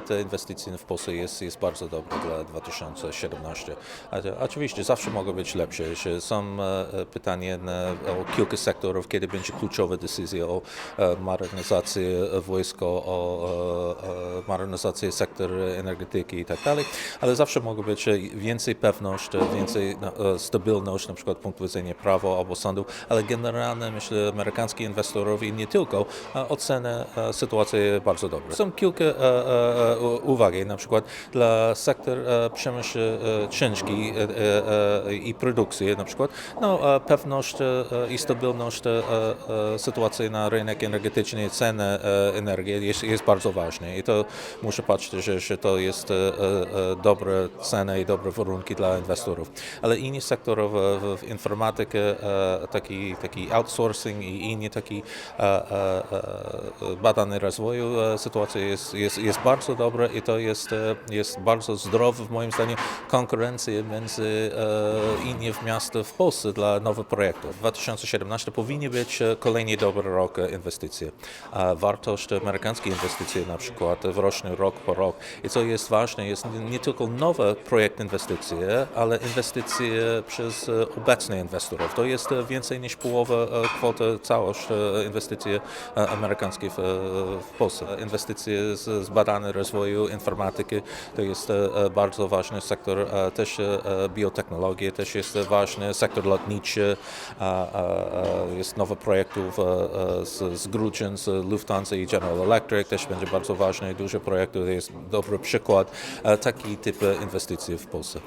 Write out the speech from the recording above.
klimat inwestycyjny w Polsce jest, jest bardzo dobry dla 2017. A, oczywiście zawsze mogą być lepsze. Są e, pytania na, o kilka sektorów, kiedy będzie kluczowa decyzja o e, modernizacji wojska, o e, e, modernizacji sektora energetyki i tak dalej, ale zawsze mogą być e, więcej pewności, więcej no, e, stabilność, na przykład punktu widzenia prawa albo sądów, ale generalnie myślę, amerykański inwestorów i nie tylko e, ocenią e, sytuację bardzo dobrze. Są kilka u- uwagi, na przykład dla sektor e, przemysłu e, ciężki e, i produkcji na przykład, no, pewność i stabilność sytuacji na rynek energetyczny, ceny energii jest, jest bardzo ważne i to muszę patrzeć, że, że to jest dobre ceny i dobre warunki dla inwestorów. Ale inni sektory w, informatykę, taki, taki outsourcing i inni taki badanie rozwoju, sytuacja jest, jest, jest bardzo dobra i to jest, e, jest bardzo zdrowa, w moim zdaniem, konkurencja między e, innymi w miastach w Polsce dla nowych projektów. 2017 powinien być e, kolejny dobry rok e, inwestycji. Wartość amerykańskiej inwestycji na przykład rośnie rok po rok. I co jest ważne, jest nie- tylko nowe projekty inwestycje, ale inwestycje przez e, obecnych inwestorów. To jest e, więcej niż połowa e, kwoty całość e, inwestycji e, amerykańskich w, w Polsce. Inwestycje z, z badania rozwoju informatyki to jest e, e, bardzo ważny sektor, e, też biotechnologie, też jest ważny sektor lotniczy, jest nowe projektów z, z Grudziądz, z Lufthansa i General Electric, też będzie bardzo ważny, duży projekt, to jest dobry przykład taki typ inwestycji w Polsce.